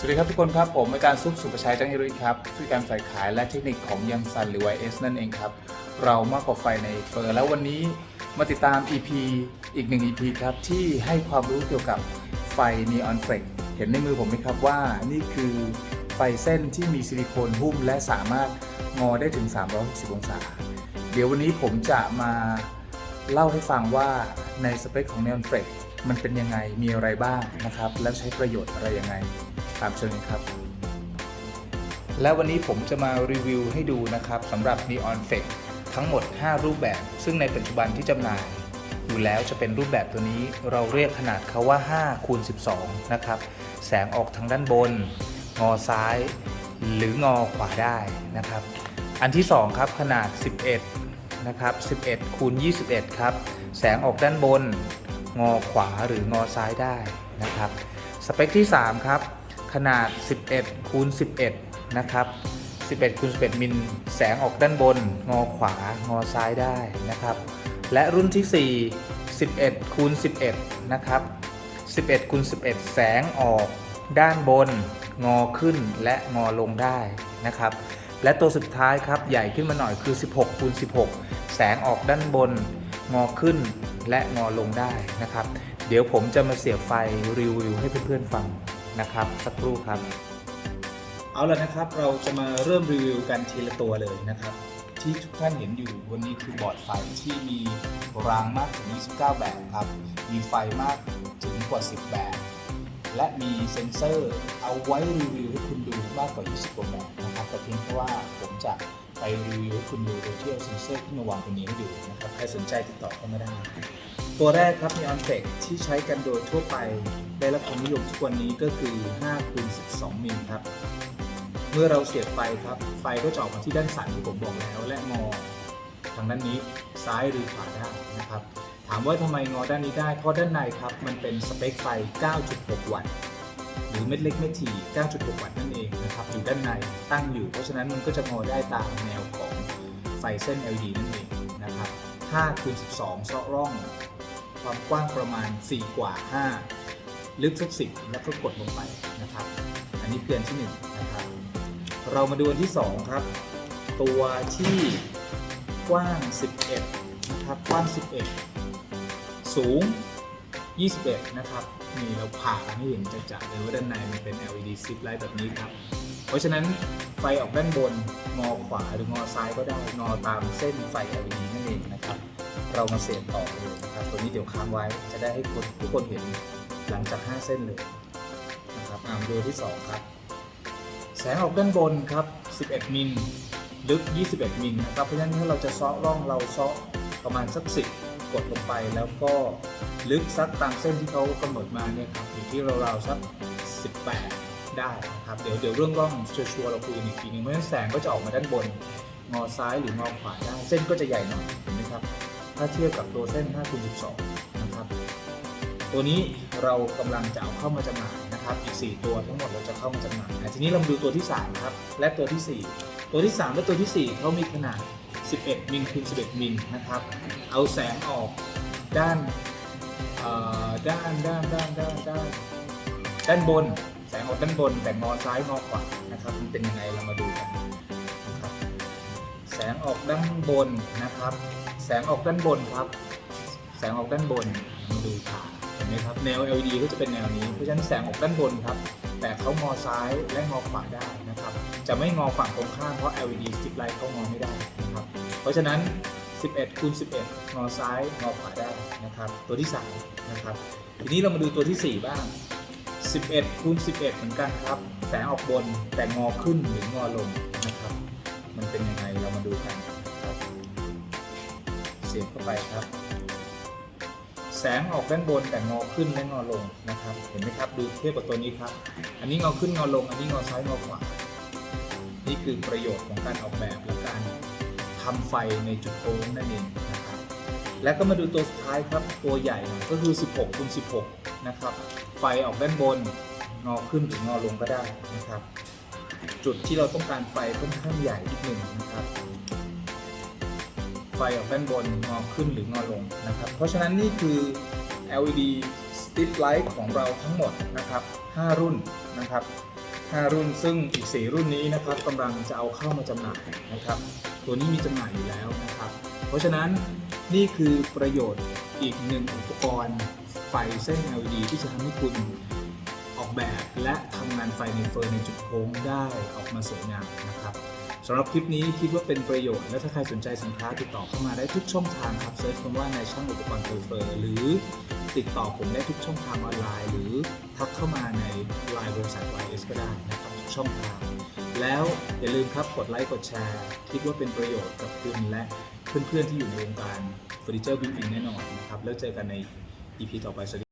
สวัสดีครับทุกคนครับผมอาจารซุปสุประชัยจังฮิรุยครับผู้การฝ่ายขายและเทคนิคของยังซันหรือ YS นั่นเองครับ เรามากกว่าไฟในเฟอร์ แล้ววันนี้มาติดตาม EP อีกหนึ่ง EP ครับ ที่ให้ความรู้เกี่ยวกับไฟ Neon Flex เห็นในมือผมไหมครับว่านี่คือไฟเส้นที่มีซิลิโคนหุ้ม และสามารถงอได้ถึง 360 องศา เดี๋ยววันนี้ผมจะมาเล่าให้ฟังว่าในสเปคของ Neon Flex มันเป็นยังไงมีอะไรบ้างนะครับ แล้วใช้ประโยชน์อะไรยังไง ตามเชิญครับ และวันนี้ผมจะมารีวิวให้ดูนะครับสำหรับ Neon f e c ทั้งหมด 5 รูปแบบ ซึ่งในปัจจุบันที่จำหน่าย อยู่แล้วจะเป็นรูปแบบตัวนี้เราเรียกขนาดเขาว่า5คูณ12 นะครับ แสงออกทางด้านบน งอซ้าย หรืองอขวาได้นะครับ อันที่ 2 ครับขนาด 11 นะครับ 11คูณ21 ครับ แสงออกด้านบน งอขวาหรืองอซ้ายได้นะครับ สเปคที่ 3 ครับ ขนาด 11คูณ11 นะครับ 11คูณ11 มิลแสงออกด้านบน งอขวางอซ้ายได้นะครับ และรุ่นที่ 4 11คูณ11 นะครับ 11คูณ11 แสงออกด้านบน งอขึ้นและงอลงได้นะครับ และตัวสุดท้ายครับใหญ่ขึ้นมาหน่อยคือ 16คูณ16 แสงออกด้านบน งอขึ้นและงอลงได้นะครับ เดี๋ยวผมจะมาเสียบไฟรีวิวให้เพื่อนๆฟัง นะครับ สักครู่ครับ เอาละนะครับเราจะมาเริ่มรีวิวกันทีละตัวเลยนะครับ ที่ทุกท่านเห็นอยู่วันนี้คือบอร์ดไฟที่มีรางมากถึง 29 แบบครับ มีไฟมากถึงกว่า 10 แบบ และมีเซ็นเซอร์เอาไว้รีวิวให้คุณดูมากกว่า 20กว่าแบบนะครับแต่เพียงแค่ว่าผมจะไปรีวิวให้คุณดูโดยที่เอาเซ็นเซอร์ขึ้นมาวางตรงนี้ให้ดูนะครับใครสนใจติดต่อเข้ามาได้ ตัวแรกครับ Neon Flex ที่ใช้กันโดยทั่วไป ได้รับความนิยมทุกวันนี้ก็คือ5คูณ12 มิลครับ เมื่อเราเสียบไฟครับ ไฟก็จะออกมาที่ด้านสันที่ผมบอกแล้วและงอทางด้านนี้ซ้ายหรือขวาได้นะครับ ถามว่าทำไมงอด้านนี้ได้ เพราะด้านในครับ มันเป็นสเปคไฟ 9.6 วัตต์หรือเม็ดเล็กเม็ดถี่ 9.6 วัตต์นั่นเองนะครับอยู่ด้านในตั้งอยู่ เพราะฉะนั้นมันก็จะงอได้ตามแนวของไฟเส้น LED นั่นเองนะครับ5คูณ12เซาะร่อง ความกว้างประมาณ 4 กว่า 5 ลึกสัก10แล้วก็กดลงไปนะครับ อันนี้เตือนที่1นะครับ เรามาดูอันที่ 2 ครับ ตัวที่กว้าง 11 นะครับ กว้าง 11 สูง 21 นะครับ นี่เราผ่าให้เห็นจัดๆเลยว่าด้านในมันเป็น LED strip light แบบนี้ครับ เพราะฉะนั้นไฟออกด้านบน งอขวาหรืองอซ้ายก็ได้ งอตามเส้นไฟ LED นั่นเองนะครับ เรามาเสียบต่อเลยนะครับ ตัวนี้เดี๋ยวค้างไว้จะได้ให้คนทุกคนเห็นหลังจาก 5 เส้นเลยนะครับอ่ามาดูที่ 2 ครับ แสงออกด้านบนครับ 11 มิล ลึก 21 มิลนะครับ เพราะฉะนั้นถ้าเราจะซาะร่องเราซาะประมาณสัก 10 กดลงไปแล้วก็ลึกสักตามเส้นที่เขากำหนดมาเนี่ยครับอยู่ที่ราวๆสัก 18 ได้นะครับ เดี๋ยวเดี๋ยวเรื่องร่องชัวร์ๆเราคุยกันอีกทีนึงเพราะฉะนั้นแสงก็จะออกมาด้านบน งอซ้ายหรืองอขวาได้ เส้นก็จะใหญ่หน่อยเห็นไหมครับ ถ้าเทียบกับตัวเส้น5คูณ12 นะครับ ตัวนี้เรากำลังจะเอาเข้ามาจำหน่ายนะครับ อีก 4 ตัวทั้งหมดเราจะเข้ามาจำหน่ายทีนี้เรามาดูตัวที่3ครับ และตัวที่ 4 ตัวที่ 3 และตัวที่ 4 เขามีขนาด 11 มิลคูณ11 มิลนะครับ เอาแสงออกด้านเอ่อด้านด้านด้านด้านด้านด้านบน แสงออกด้านบน แต่งอซ้ายงอขวานะครับมันเป็นยังไงเรามาดูกันนะครับแสงออกด้านบนนะครับ แสงออกด้านบนครับ แสงออกด้านบนมาดูค่ะเห็นไหมครับแนว LED ก็จะเป็นแนวนี้ เพราะฉะนั้นแสงออกด้านบนครับ แต่เขางอซ้ายและงอขวาได้นะครับ จะไม่งอฝั่งตรงข้ามเพราะ LED strip light เขางอไม่ได้นะครับ เพราะฉะนั้น 11คูณ11 งอซ้ายงอขวาได้นะครับ ตัวที่3นะครับ ทีนี้เรามาดูตัวทีสี่4 บ้าง 11คูณ11 เหมือนกันครับ แสงออกบนแต่งอขึ้นหรืองอลงนะครับ มันเป็นยังไงเรามาดูกันครับ เสียบเข้าไปครับ แสงออกด้านบนแต่งอขึ้นและงอลงนะครับ เห็นไหมครับดูเทียบกับตัวนี้ครับ อันนี้งอขึ้นงอลง อันนี้งอซ้ายงอขวา นี่คือประโยชน์ของการออกแบบและการทำไฟในจุดโค้งนั่นเองนะครับ และก็มาดูตัวสุดท้ายครับตัวใหญ่ก็คือ 16คูณ16 นะครับ ไฟออกด้านบนงอขึ้นหรืองอลงก็ได้นะครับ จุดที่เราต้องการไฟค่อนข้างใหญ่นิดหนึ่งนะครับ ไฟออกด้านบนงอขึ้นหรืองอลงนะครับ เพราะฉะนั้นนี่คือ LED strip light ของเราทั้งหมดนะครับ 5 รุ่นนะครับ 5 รุ่นซึ่งอีก 4 รุ่นนี้นะครับกำลังจะเอาเข้ามาจำหน่ายนะครับ ตัวนี้มีจำหน่ายอยู่แล้วนะครับ เพราะฉะนั้นนี่คือประโยชน์อีกหนึ่งอุปกรณ์ไฟเส้น LED ที่จะทำให้คุณออกแบบและทำงานไฟในเฟอร์ในจุดโค้งได้ออกมาสวยงามนะครับ สำหรับคลิปนี้คิดว่าเป็นประโยชน์ และถ้าใครสนใจสินค้าติดต่อเข้ามาได้ทุกช่องทางครับเซิร์ชคำว่าในช่างอุปกรณ์เฟอร์เฟอร์หรือติดต่อผมได้ทุกช่องทางออนไลน์ หรือทักเข้ามาในไลน์บริษัท YS ก็ได้นะครับทุกช่องทาง แล้วอย่าลืมครับกดไลค์กดแชร์ คิดว่าเป็นประโยชน์กับคุณและเพื่อนๆที่อยู่ในวงการเฟอร์นิเจอร์บิวอินแน่นอนนะครับแล้วเจอกันใน EP ต่อไปสวัสดี